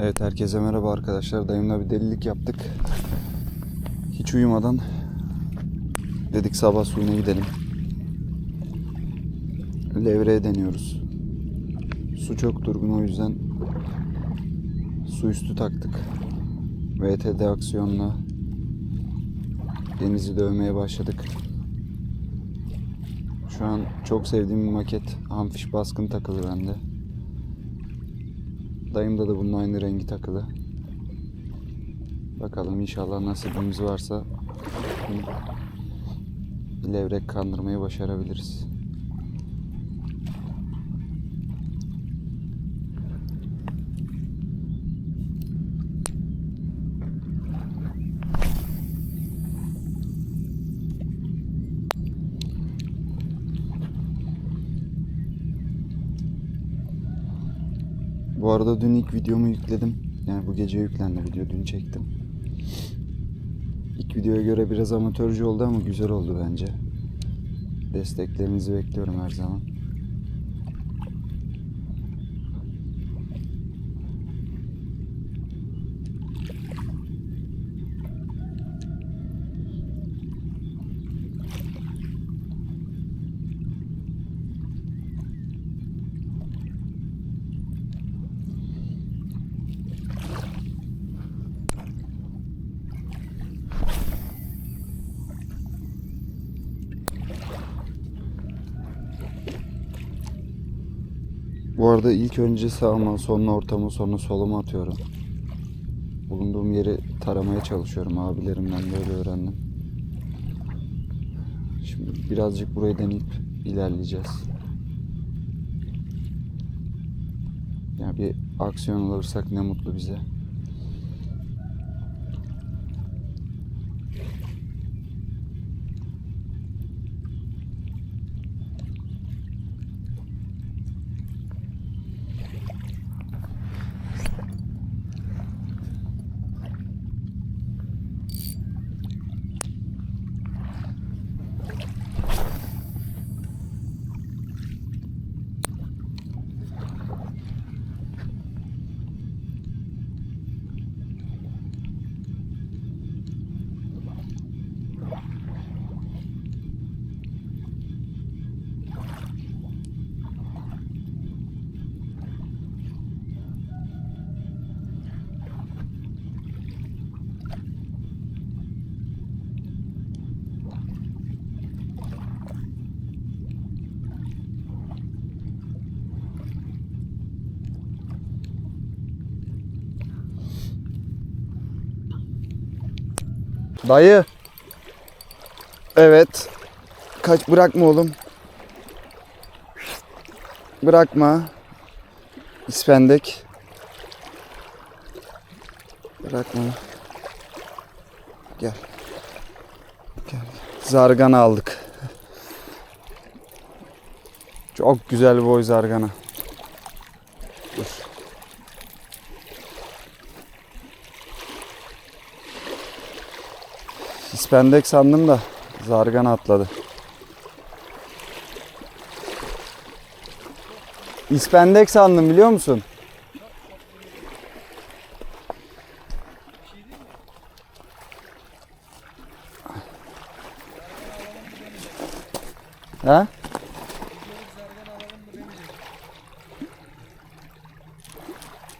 Evet herkese merhaba arkadaşlar. Dayımla bir delilik yaptık. Hiç uyumadan dedik sabah suyuna gidelim. Levreye deniyoruz. Su çok durgun o yüzden su üstü taktık. VTD aksiyonla denizi dövmeye başladık. Şu an çok sevdiğim bir maket. Amfiş baskın takılı bende. Dayımda da bunun aynı rengi takılı. Bakalım inşallah nasibimiz varsa levrek kandırmayı başarabiliriz. Bu arada dün ilk videomu yükledim. Yani bu gece yüklendi video. Dün çektim. İlk videoya göre biraz amatörce oldu ama güzel oldu bence. Desteklerinizi bekliyorum her zaman. Bu arada ilk önce sağıma, sonra ortama, sonra soluma atıyorum. Bulunduğum yeri taramaya çalışıyorum. Abilerimden böyle öğrendim. Şimdi birazcık burayı deneyip ilerleyeceğiz. Yani bir aksiyon alırsak ne mutlu bize. Dayı. Evet. Kaç bırakma oğlum. Bırakma. İspendek. Bırakma. Gel. Gel. Zargana aldık. Çok güzel boy zargana. Dur. İspendek sandım da zargana atladı. İspendek sandım biliyor musun? Ha?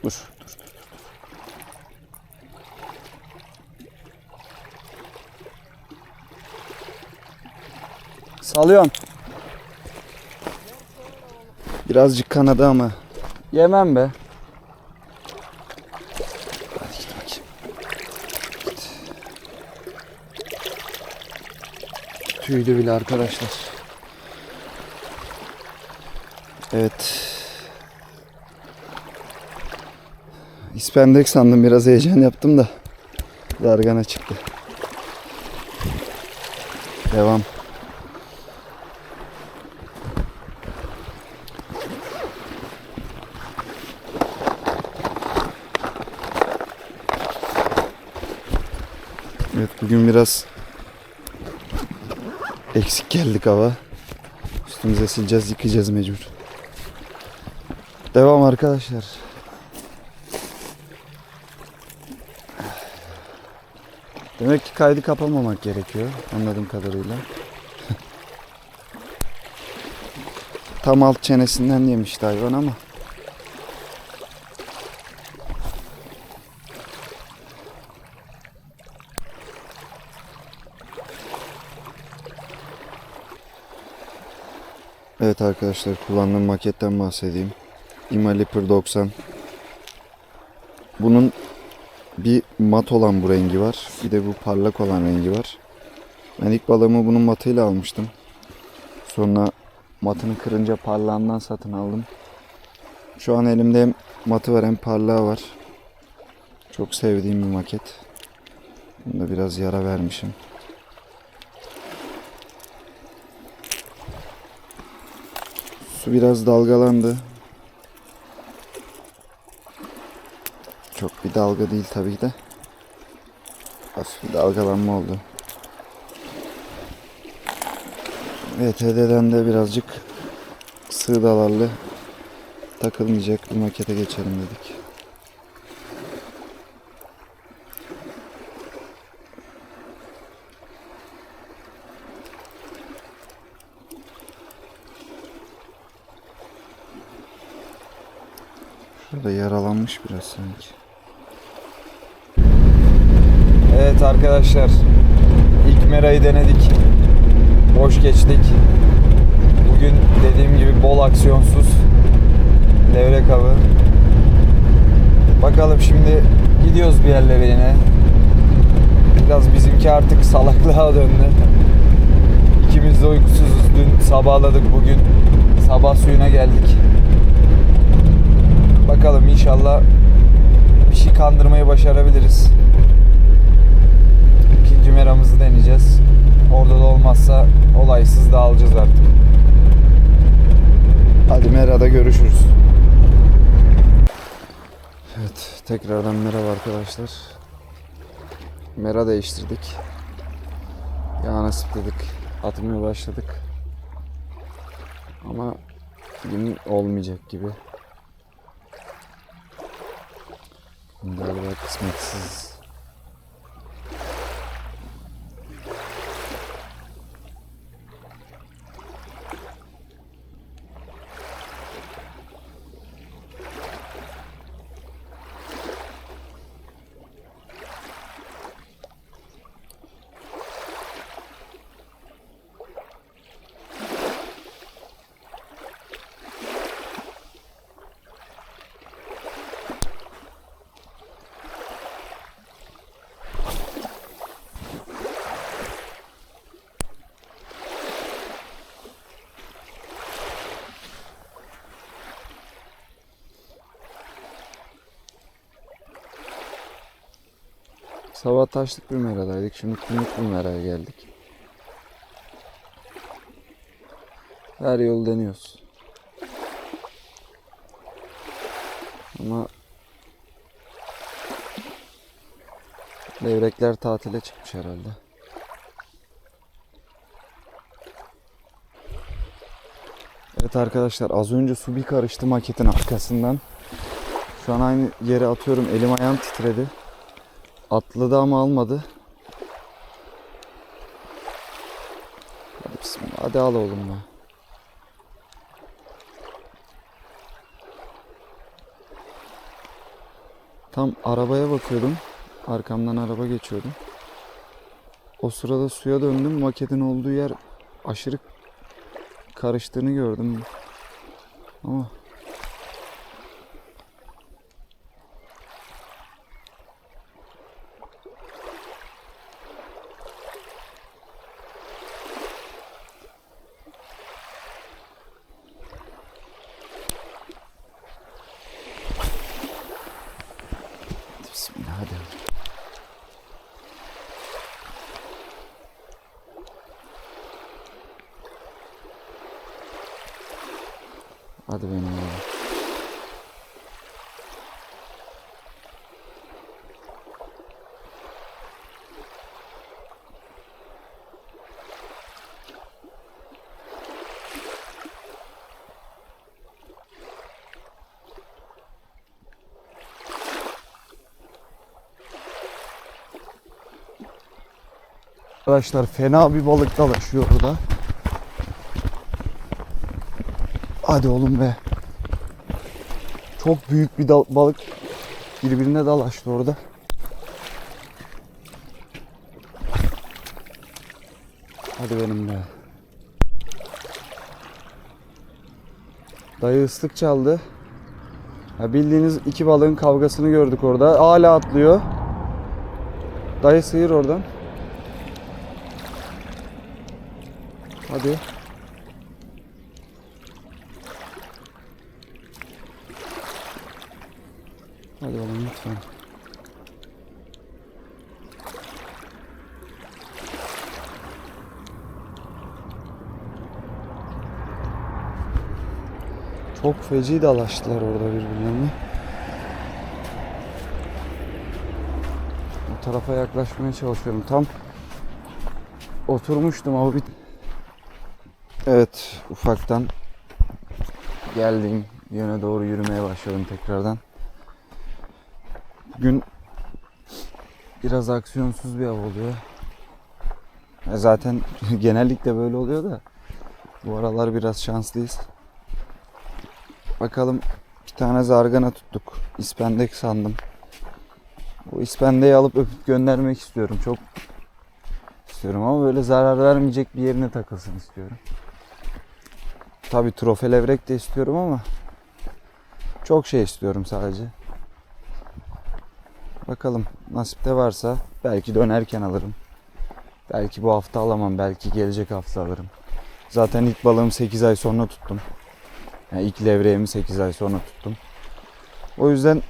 Dur, dur, dur. Salıyorum. Birazcık kanadı ama. Yemem be. Hadi git bakayım. Git. Tüylü bile arkadaşlar. Evet. İspendek sandım biraz heyecan yaptım da. Dargana çıktı. Devam. Evet bugün biraz eksik geldik hava. Üstümüze sileceğiz, yıkayacağız mecbur. Devam arkadaşlar. Demek ki kaydı kapamamak gerekiyor anladığım kadarıyla. Tam alt çenesinden yemişti hayvan ama. Evet arkadaşlar kullandığım maketten bahsedeyim. Imalipur 90. Bunun bir mat olan bu rengi var. Bir de bu parlak olan rengi var. Ben ilk balığımı bunun matıyla almıştım. Sonra matını kırınca parlağından satın aldım. Şu an elimde hem matı var hem parlağı var. Çok sevdiğim bir maket. Bunda biraz yara vermişim. Su biraz dalgalandı. Çok bir dalga değil tabii de. Hafif bir dalgalanma oldu. Evet hededen de birazcık sığ dalarlı takılmayacak bir makete geçelim dedik. Şurada yaralanmış biraz sanki. Evet arkadaşlar. ilk merayı denedik. Boş geçtik. Bugün dediğim gibi bol aksiyonsuz. Levrek avı. Bakalım şimdi gidiyoruz bir yerlere yine. Biraz bizimki artık salaklığa döndü. İkimiz de uykusuzuz. Dün sabahladık bugün. Sabah suyuna geldik. Bakalım inşallah bir şey kandırmayı başarabiliriz. İkinci meramızı deneyeceğiz. Orada da olmazsa olaysız dağılacağız artık. Hadi merada görüşürüz. Evet tekrardan merhaba arkadaşlar. Mera değiştirdik. Yağ nasipledik. Atmaya başladık. Ama gün olmayacak gibi. Galiba kısmetsiz. Sabah taşlık bir meradaydık. Şimdi kumluk bir meraya geldik. Her yolu deniyoruz. Ama levrekler tatile çıkmış herhalde. Evet arkadaşlar az önce su bir karıştı maketin arkasından. Şu an aynı yere atıyorum. Elim ayağım titredi. Atladı ama almadı. Hadi bismillah. Hadi al oğlum be. Tam arabaya bakıyordum. Arkamdan araba geçiyordu. O sırada suya döndüm. Maketin olduğu yer aşırı karıştığını gördüm. Ama Hadi benim ya. Arkadaşlar fena bir balık dalaşıyor burada. Hadi oğlum be. Çok büyük bir dal- balık birbirine dalaştı orada. Hadi benim be. Dayı ıslık çaldı. Ya bildiğiniz iki balığın kavgasını gördük orada. Hala atlıyor. Dayı sıyır oradan. Hadi. Hadi oğlum lütfen. Çok feci dalaştılar orada birbirlerine. O tarafa yaklaşmaya çalışıyorum. Tam oturmuştum ama bir... Evet ufaktan geldiğim yöne doğru yürümeye başladım tekrardan. Bugün biraz aksiyonsuz bir av oluyor. E Zaten genellikle böyle oluyor da bu aralar biraz şanslıyız. Bakalım bir tane zargana tuttuk. İspendek sandım. O ispendeyi alıp öpüp göndermek istiyorum. Çok istiyorum ama böyle zarar vermeyecek bir yerine takılsın istiyorum. Tabi trofeo levrek de istiyorum ama çok şey istiyorum sadece. Bakalım nasipte varsa belki dönerken alırım. Belki bu hafta alamam. Belki gelecek hafta alırım. Zaten ilk balığımı 8 ay sonra tuttum. Yani ilk levreğimi 8 ay sonra tuttum. O yüzden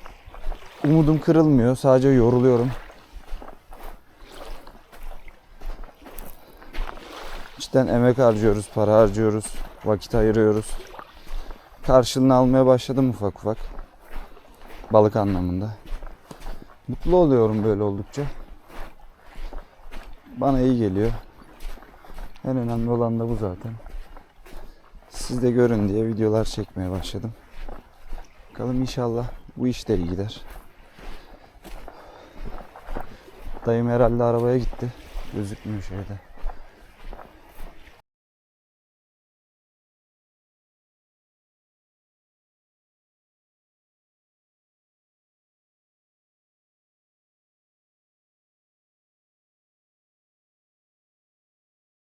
umudum kırılmıyor. Sadece yoruluyorum. Cidden emek harcıyoruz, para harcıyoruz, vakit ayırıyoruz. Karşılığını almaya başladım ufak ufak. Balık anlamında. Mutlu oluyorum böyle oldukça. Bana iyi geliyor. En önemli olan da bu zaten. Siz de görün diye videolar çekmeye başladım. Bakalım inşallah bu iş de iyi gider. Dayım herhalde arabaya gitti. Gözükmüyor şeyde.